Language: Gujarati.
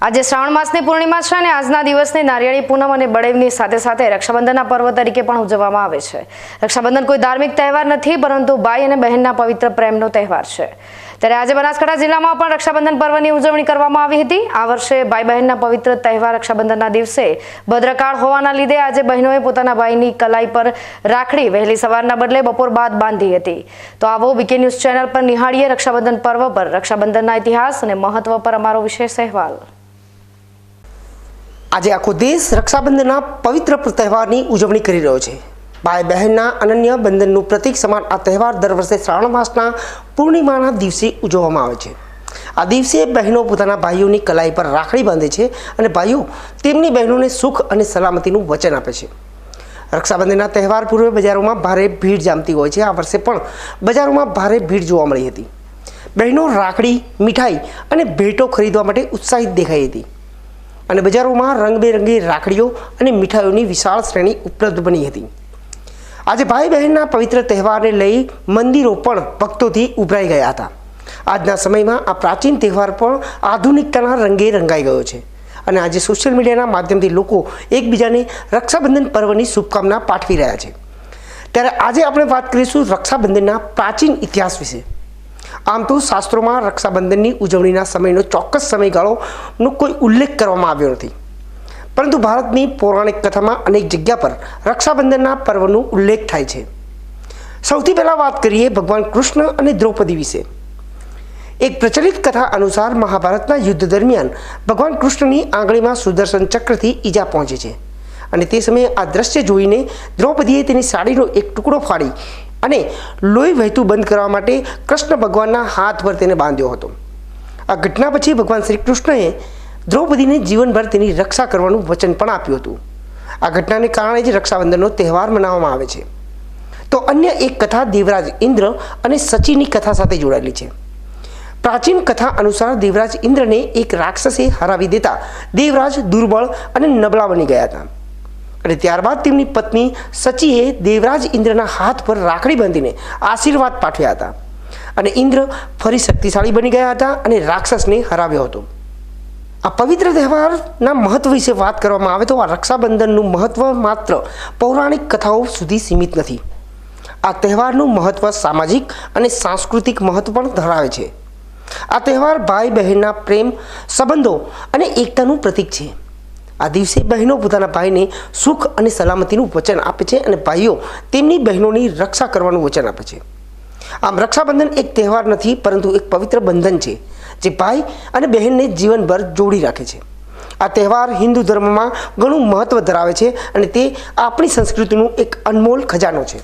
આજે શ્રાવણ માસની પૂર્ણિમા છે અને આજના દિવસને નારિયેળી પૂનમ અને બળેવની સાથે સાથે રક્ષાબંધનના પર્વ તરીકે પણ ઉજવવામાં આવે છે. રક્ષાબંધન કોઈ ધાર્મિક તહેવાર નથી, પરંતુ ભાઈ અને બહેનના પવિત્ર પ્રેમનો તહેવાર છે. ત્યારે આજે બનાસકાંઠા જિલ્લામાં પણ રક્ષાબંધન પર્વની ઉજવણી કરવામાં આવી હતી. આ વર્ષે ભાઈ બહેનના પવિત્ર તહેવાર રક્ષાબંધનના દિવસે ભદ્રકાળ હોવાના લીધે આજે બહેનોએ પોતાના ભાઈની કલાઈ પર રાખડી વહેલી સવારના બદલે બપોર બાદ બાંધી હતી. તો આવો બીકે ન્યૂઝ ચેનલ પર નિહાળીએ રક્ષાબંધન પર્વ પર રક્ષાબંધનના ઇતિહાસ અને મહત્વ પર અમારો વિશેષ અહેવાલ. આજે આખો દેશ રક્ષાબંધનના પવિત્ર તહેવારની ઉજવણી કરી રહ્યો છે. ભાઈ બહેનના અનન્ય બંધનનું પ્રતીક સમાન આ તહેવાર દર વર્ષે શ્રાવણ માસના પૂર્ણિમાના દિવસે ઉજવવામાં આવે છે. આ દિવસે બહેનો પોતાના ભાઈઓની કલાઈ પર રાખડી બાંધે છે અને ભાઈઓ તેમની બહેનોને સુખ અને સલામતીનું વચન આપે છે. રક્ષાબંધનના તહેવાર પૂર્વે બજારોમાં ભારે ભીડ જામતી હોય છે. આ વર્ષે પણ બજારોમાં ભારે ભીડ જોવા મળી હતી. બહેનો રાખડી, મીઠાઈ અને ભેટો ખરીદવા માટે ઉત્સાહિત દેખાઈ હતી. અને બજારોમાં રંગબેરંગી રાખડીઓ અને મીઠાઈઓની વિશાળ શ્રેણી ઉપલબ્ધ બની હતી. આજે ભાઈ બહેનના પવિત્ર તહેવારને લઈ મંદિરો પણ ભક્તોથી ઉભરાઈ ગયા હતા. આજના સમયમાં આ પ્રાચીન તહેવાર પણ આધુનિકતાના રંગે રંગાઈ ગયો છે. અને આજે સોશિયલ મીડિયાના માધ્યમથી લોકો એકબીજાને રક્ષાબંધન પર્વની શુભકામના પાઠવી રહ્યા છે. ત્યારે આજે આપણે વાત કરીશું રક્ષાબંધનના પ્રાચીન ઇતિહાસ વિશે. આમ તો શાસ્ત્રોમાં રક્ષાબંધનની ઉજવણીના સમયનો ચોક્કસ સમયગાળોનો કોઈ ઉલ્લેખ કરવામાં આવ્યો નથી. પરંતુ ભારતની પૌરાણિક કથામાં અનેક જગ્યા પર રક્ષાબંધનના પર્વનો ઉલ્લેખ થાય છે. સૌથી પહેલાં વાત કરીએ ભગવાન કૃષ્ણ અને દ્રૌપદી વિશે. એક પ્રચલિત કથા અનુસાર મહાભારતના યુદ્ધ દરમિયાન ભગવાન કૃષ્ણની આંગળીમાં સુદર્શન ચક્રથી ઈજા પહોંચે છે. અને તે સમયે આ દ્રશ્ય જોઈને દ્રૌપદીએ તેની સાડીનો એક ટુકડો ફાડી અને લોહી વહેતું બંધ કરવા માટે કૃષ્ણ ભગવાનના હાથ પર તેને બાંધ્યો હતો. આ ઘટના પછી ભગવાન શ્રી કૃષ્ણએ દ્રૌપદીને જીવનભર તેની રક્ષા કરવાનું વચન પણ આપ્યું હતું. આ ઘટનાને કારણે જ રક્ષાબંધનનો તહેવાર મનાવવામાં આવે છે. તો અન્ય એક કથા દેવરાજ ઇન્દ્ર અને સચીની કથા સાથે જોડાયેલી છે. પ્રાચીન કથા અનુસાર દેવરાજ ઇન્દ્રને એક રાક્ષસે હરાવી દેતા દેવરાજ દુર્બળ અને નબળા બની ગયા હતા. અને ત્યારબાદ તેમની પત્ની સચીએ દેવરાજ ઇન્દ્રના હાથ પર રાખડી બાંધીને આશીર્વાદ પાઠવ્યા હતા. અને ઇન્દ્ર ફરી શક્તિશાળી બની ગયા હતા અને રાક્ષસને હરાવ્યો હતો. આ પવિત્ર તહેવારના મહત્વ વિશે વાત કરવામાં આવે તો આ રક્ષાબંધનનું મહત્વ માત્ર પૌરાણિક કથાઓ સુધી સીમિત નથી. આ તહેવારનું મહત્વ સામાજિક અને સાંસ્કૃતિક મહત્વ પણ ધરાવે છે. આ તહેવાર ભાઈ બહેનના પ્રેમ, સંબંધો અને એકતાનું પ્રતીક છે. આ દિવસે બહેનો પોતાના ભાઈને સુખ અને સલામતીનું વચન આપે છે અને ભાઈઓ તેમની બહેનોની રક્ષા કરવાનું વચન આપે છે. આમ રક્ષાબંધન એક તહેવાર નથી, પરંતુ એક પવિત્ર બંધન છે, જે ભાઈ અને બહેનને જીવનભર જોડી રાખે છે. આ તહેવાર હિન્દુ ધર્મમાં ઘણું મહત્ત્વ ધરાવે છે અને તે આપણી સંસ્કૃતિનું એક અનમોલ ખજાનો છે.